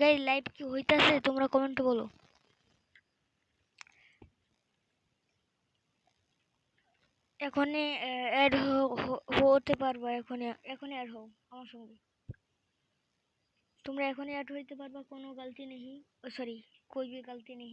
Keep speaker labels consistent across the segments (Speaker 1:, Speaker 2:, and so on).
Speaker 1: গাই live কি হইতাছে তোমরা কমেন্ট বলো এখনই অ্যাড হতে পারবা এখনই এখনই অ্যাড হও আমার সঙ্গে তোমরা এখনই অ্যাড হইতে পারবা কোনো গালতি নেই সরি কোই ভি গালতি নেই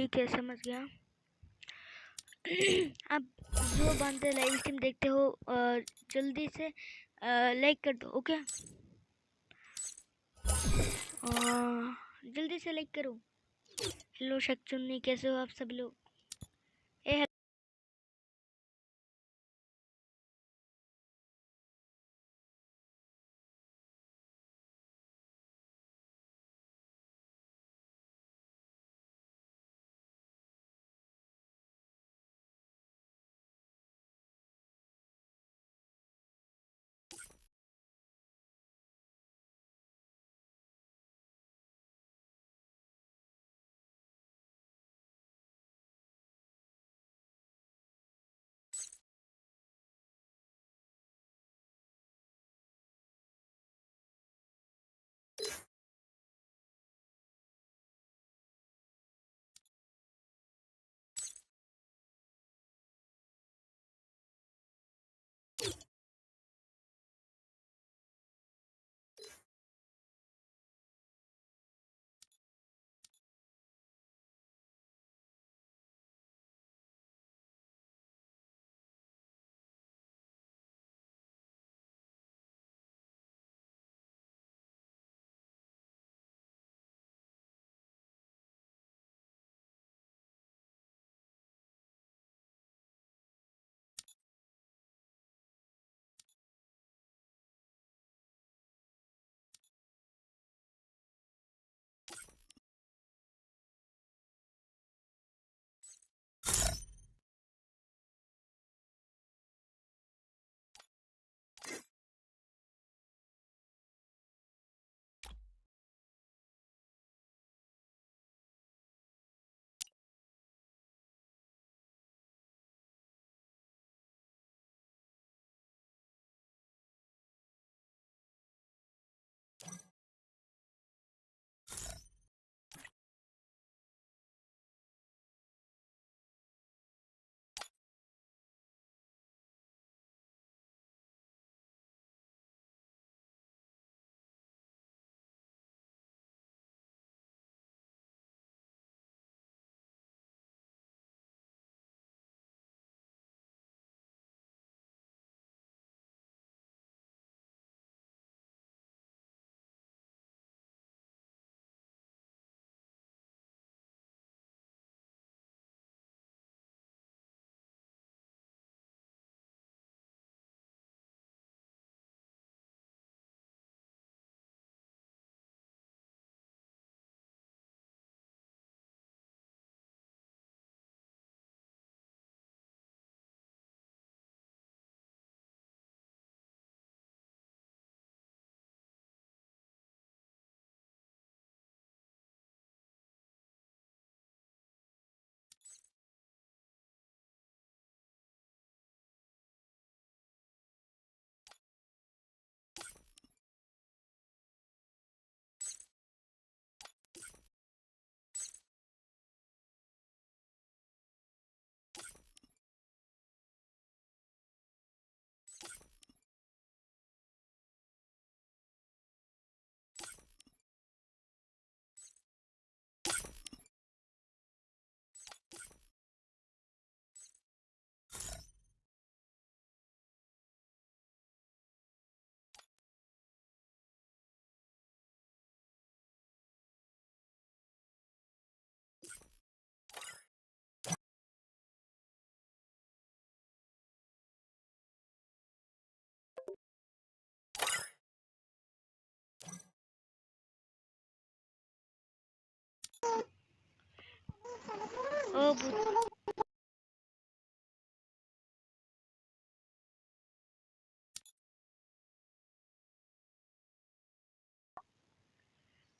Speaker 1: ठीक है, समझ गया। अब जो बनते लाइव स्ट्रीम देखते हो जल्दी से लाइक कर दो ओके जल्दी से लाइक करो। हेलो शक्चुन्नी कैसे हो आप सब लोग?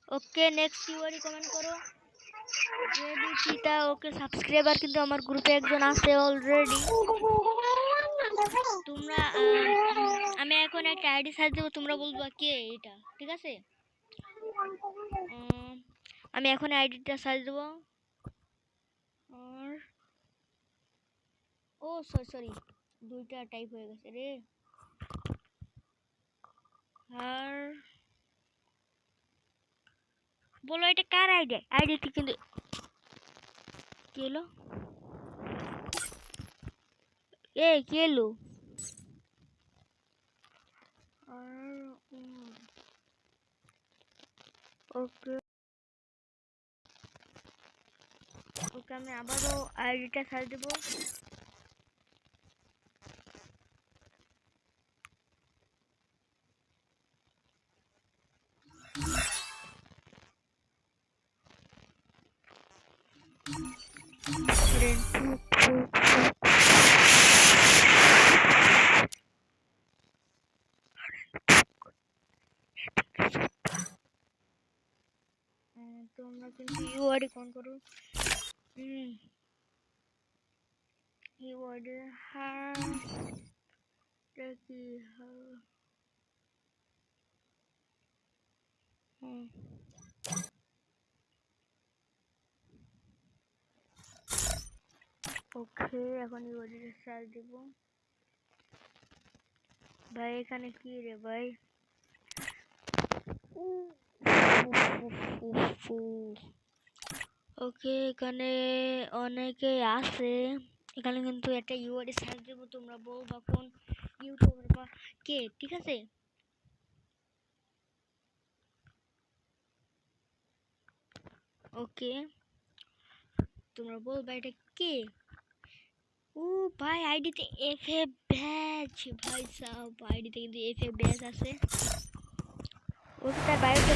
Speaker 1: ওকে নেক্সট ইউআরই কমেন্ট করো রেডি চিতা ওকে সাবস্ক্রাইবার কিন্তু আমার গ্রুপে একজন আছে অলরেডি তোমরা আমি এখন একটা আইডি সার্চ দেবো তোমরা বলবা কে এটা ঠিক আছে আমি এখন আইডিটা সার্চ দেবো। আর ও সরি সরি দুইটা টাইপ হয়ে গেছে রে। আর বলো, এটা কার আইডি? আইডিতে কিন্তু কি হলো? এ, কি এলো ওকে। ওকে আমি আবারও আইডিটা সার্চ দেবো। উম, তোমরা কিন্তু ইউআইডি কোন করো। হুম ইউআইডি হ্যাঁ এটা কি হ্যাঁ হুম ওকে এখন ইউআইডিটা সার্চ দিব। ভাই, এখানে কি রে ভাই? ওকে, এখানে অনেকে আছে। এখানে কিন্তু একটা ইউআরডি সার্চ দেবো, তোমরা বলবা কোন ইউটিউবার বা কে, ঠিক আছে? ওকে, তোমরা বলবা এটা কে? ও ভাই আইডিতে এফ এ ব্যাচ ভাই সাহেব আইডিতে কিন্তু এফ এ ব্যাচ আছে। বাইরে চলে গেলে সরি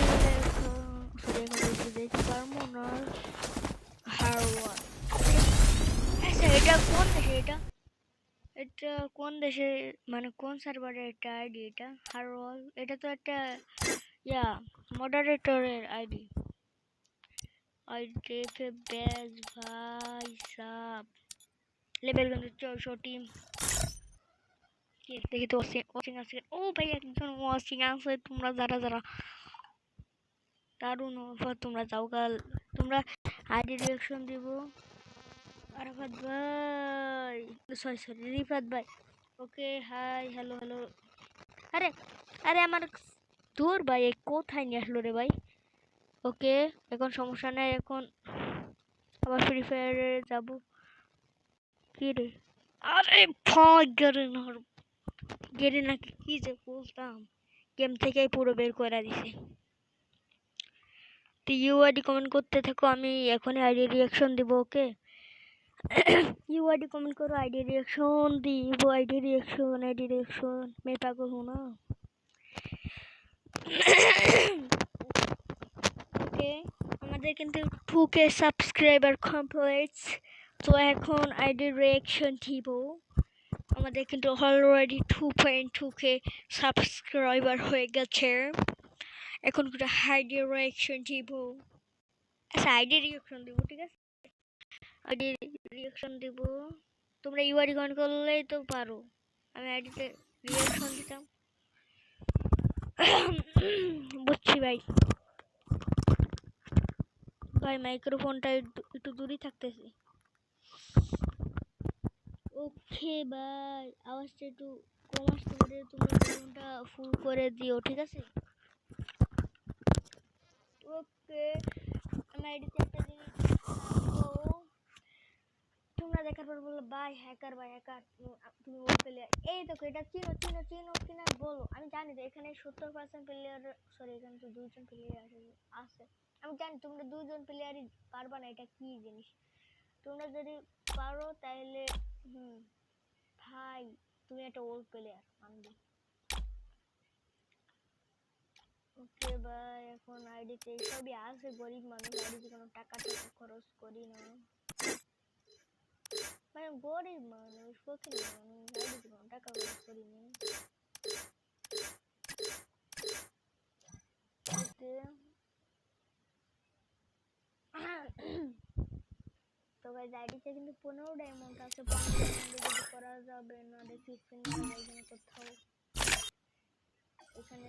Speaker 1: এখন একটু দেখতে পারব না হারওয়ার আচ্ছা এটা কোন দেশে এটা? এটা কোন দেশে মানে কোন সার্ভারে এটা আইডি এটা? হারওয়াল এটা তো একটা ইয়া মডারেটরের আইডি আইডি কে ব্যাজ ভাই সাব লেভেল কিন্তু চৌষট্টি দেখি তো ওয়াচিং আছে ও ভাই একজন ওয়াচিং আছে, তোমরা যারা যারা দারুণ অফার, তোমরা যাও কাল তোমরা আইডি রিয়াকশন দিব। আরাফাত ভাই সরি সরি রিফাত ভাই। ওকে হাই হ্যালো হ্যালো আরে আরে আমার দূর ভাই কোথায় নিয়ে আসলো রে ভাই? ওকে, এখন সমস্যা নেই, এখন আবার ফ্রি ফায়ারে যাব। কি রে? আরে ভয় গেরে না গেরে নাকি কি যে বলতাম? গেম থেকেই পুরো বের করে দিছে। তো ইউআইডি কমেন্ট করতে থাকো আমি এখনই আইডি রিয়াকশন দিব ওকে ইউআইডি কমেন্ট করো আইডি রিয়াকশন দিব আইডি রিয়াকশন আইডি রিয়াকশন मैं पागल हूँ ना ওকে আমাদের কিন্তু টু কে সাবস্ক্রাইবার কমপ্লিট তো এখন আইডি রিয়াকশন দিব আমাদের কিন্তু already two point two K subscriber হয়ে গেছে এখন কিন্তু আইডি রিয়াকশন দিব। আচ্ছা আইডি রিয়াকশন দিব, ঠিক আছে? আইডি রিয়াকশন দিব। তোমরা ইউআইডি গন করলেই তো পারো। আমি আইডিতে রিয়াকশন দিতাম। বুঝছি ভাই। ভাই মাইক্রোফোনটা একটু- একটু দূরেই থাকতেছে। ওকে ভাই, আওয়াজটা একটু কম আসতে পারে, তোমরা ফোনটা ফুল করে দিও, ঠিক আছে? ওকে আমি আইডিতে একটা জিনিস। তোমরা দেখার পর বলল ভাই হ্যাকার ভাই হ্যাকার তুমি ও প্লেয়ার এই দেখো, এটা চিনো চিনো চিনো কিনা বলো আমি জানি তো এখানে সত্তর পার্সেন্ট প্লেয়ার সরি এখানে তো দুইজন প্লেয়ার আছে আমি জানি তোমরা দুজন প্লেয়ারই পারবা না, এটা কি জিনিস? তোমরা যদি পারো তাহলে, হুম, ভাই, তুমি একটা ওল্ড প্লেয়ার মানবি। ওকে ভাই এখন আইডিতে সবই আছে, গরিব মানুষ। আইডিতে কোনো টাকা টাকা খরচ করি না। মানে গরিব মানুষ ফকির মানুষ। আইডিতে কোনো টাকা খরচ করি না। তো গাইজ আইডিতে কিন্তু পনেরো ডায়মন্ড আছে। পনেরো করা যাবে না দেখি কোথাও এখানে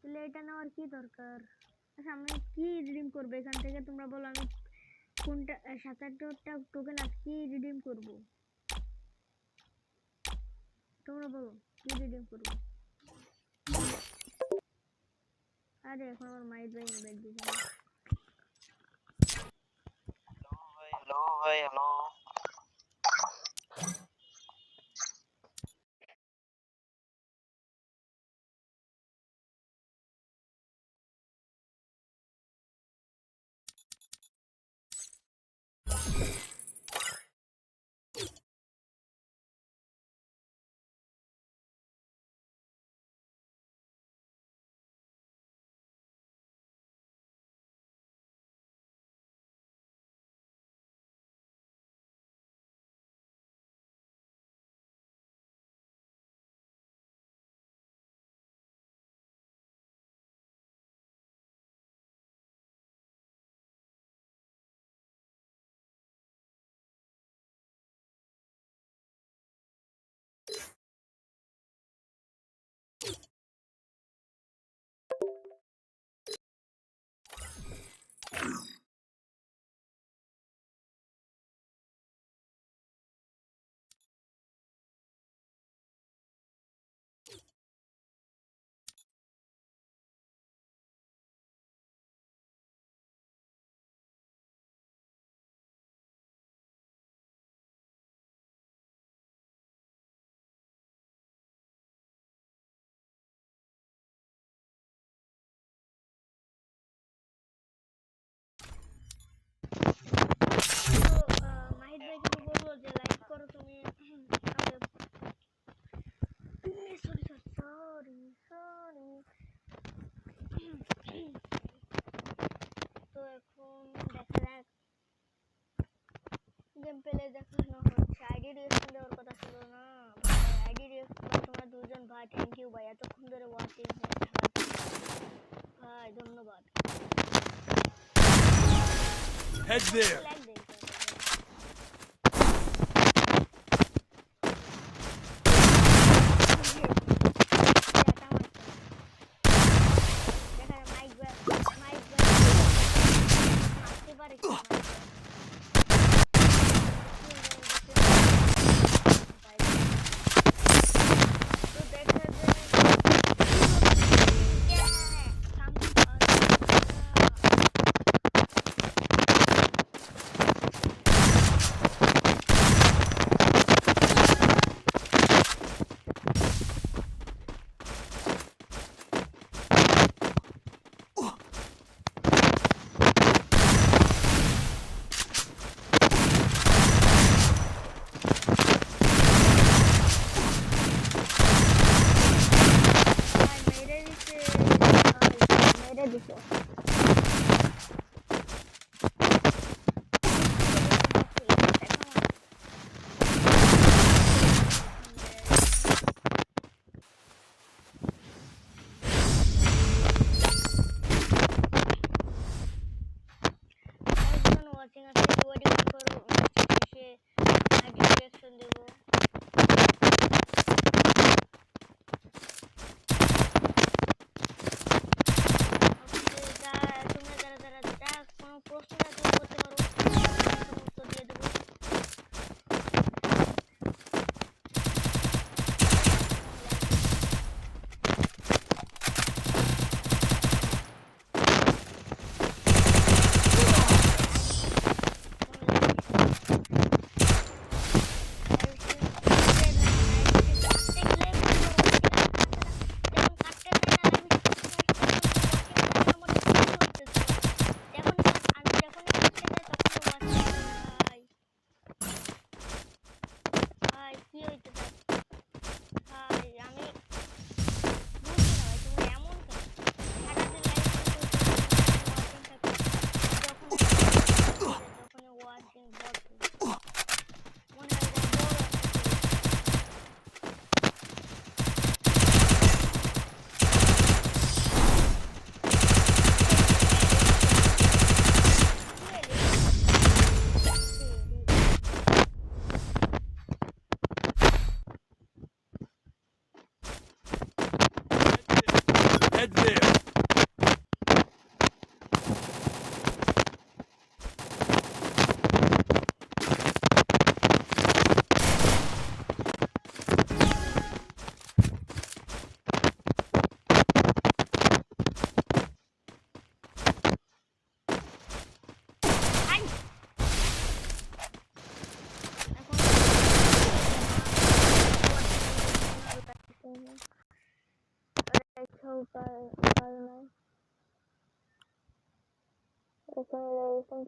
Speaker 1: তাহলে এটা নেওয়ার কি দরকার? আচ্ছা আমি কি রিডিম করব? এখান থেকে তোমরা বলো আমি কোনটা সাত আটটা টোকেন আছে কি রিডিম করব? তোমরা বলো, কি রিডিম করব? আরে, এখন আমার মাইট ভাই ইনভাইট দিয়েছে।
Speaker 2: হ্যালো ভাই হ্যালো
Speaker 3: Head there.
Speaker 1: Saya.